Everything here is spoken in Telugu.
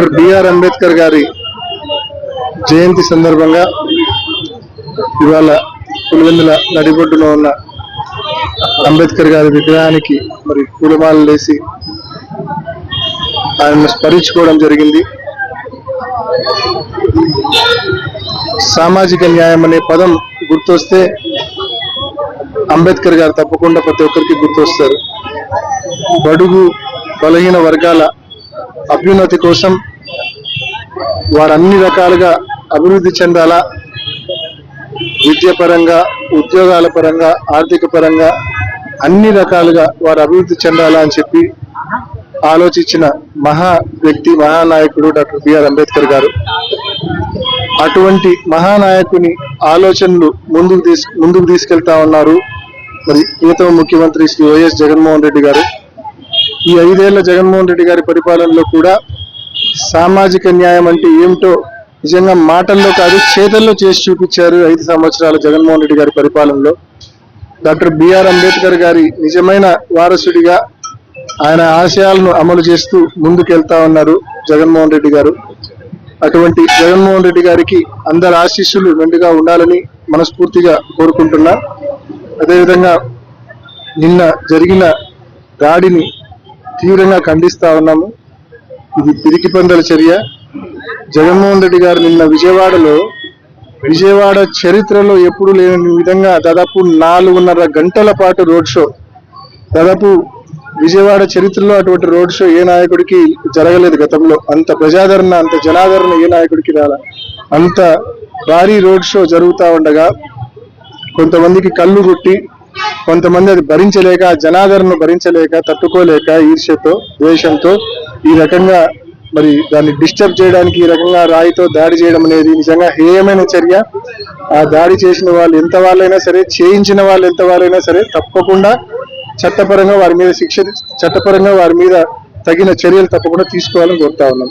డాక్టర్ బిఆర్ అంబేద్కర్ గారి జయంతి సందర్భంగా ఇవాళ పులివెందుల నడిబొడ్డులో ఉన్న అంబేద్కర్ గారి విగ్రహానికి మరి పూలమాలలు వేసి ఆయనను స్మరించుకోవడం జరిగింది. సామాజిక న్యాయం అనే పదం గుర్తొస్తే అంబేద్కర్ గారు తప్పకుండా ప్రతి ఒక్కరికి గుర్తొస్తారు. బడుగు బలహీన వర్గాల అభ్యున్నతి కోసం వారు అన్ని రకాలుగా అభివృద్ధి చెందాలా? విద్యపరంగా ఉద్యోగాల పరంగా ఆర్థిక పరంగా అన్ని రకాలుగా వారు అభివృద్ధి చెందాలా అని చెప్పి ఆలోచించిన మహా వ్యక్తి మహానాయకుడు డాక్టర్ బిఆర్ అంబేద్కర్ గారు. అటువంటి మహానాయకుని ఆలోచనలు ముందుకు తీసు ముందుకు తీసుకెళ్తా ఉన్నారు మరి యువత ముఖ్యమంత్రి శ్రీ వైఎస్ జగన్మోహన్ రెడ్డి గారు. ఈ ఐదేళ్ళ జగన్మోహన్ రెడ్డి గారి పరిపాలనలో కూడా సామాజిక న్యాయం అంటే ఏమిటో నిజంగా మాటల్లో కాదు చేతల్లో చేసి చూపించారు ఐదు సంవత్సరాల జగన్మోహన్ రెడ్డి గారి పరిపాలనలో. డాక్టర్ బిఆర్ అంబేద్కర్ గారి నిజమైన వారసుడిగా ఆయన ఆశయాలను అమలు చేస్తూ ముందుకెళ్తా ఉన్నారు జగన్మోహన్ రెడ్డి గారు. అటువంటి జగన్మోహన్ రెడ్డి గారికి అందరి ఆశీస్సులు మెండుగా ఉండాలని మనస్ఫూర్తిగా కోరుకుంటున్నా. అదేవిధంగా నిన్న జరిగిన దాడిని తీవ్రంగా ఖండిస్తా ఉన్నాము. ఇది పిరికి పందల చర్య. జగన్మోహన్ రెడ్డి గారు నిన్న విజయవాడలో విజయవాడ చరిత్రలో ఎప్పుడు లేని విధంగా దాదాపు నాలుగున్నర గంటల పాటు రోడ్ షో. దాదాపు విజయవాడ చరిత్రలో అటువంటి రోడ్ షో ఏ నాయకుడికి జరగలేదు గతంలో. అంత ప్రజాదరణ అంత జనాదరణ ఏ నాయకుడికి రాల. అంత భారీ రోడ్ షో జరుగుతూ ఉండగా కొంతమందికి కళ్ళు కొట్టి కొంతమంది అది భరించలేక జనాదరణ జనాదరణను భరించలేక తట్టుకోలేక ఈర్ష్యతో ద్వేషంతో ఈ రకంగా మరి దాన్ని డిస్టర్బ్ చేయడానికి ఈ రకంగా రాయితో దాడి చేయడం అనేది నిజంగా హేయమైన చర్య. ఆ దాడి చేసిన వాళ్ళు ఎంత వాళ్ళైనా సరే చేయించిన వాళ్ళు ఎంత వాళ్ళైనా సరే తప్పకుండా చట్టపరంగా వారి మీద శిక్ష చట్టపరంగా వారి మీద తగిన చర్యలు తప్పకుండా తీసుకోవాలని కోరుతా ఉన్నాం.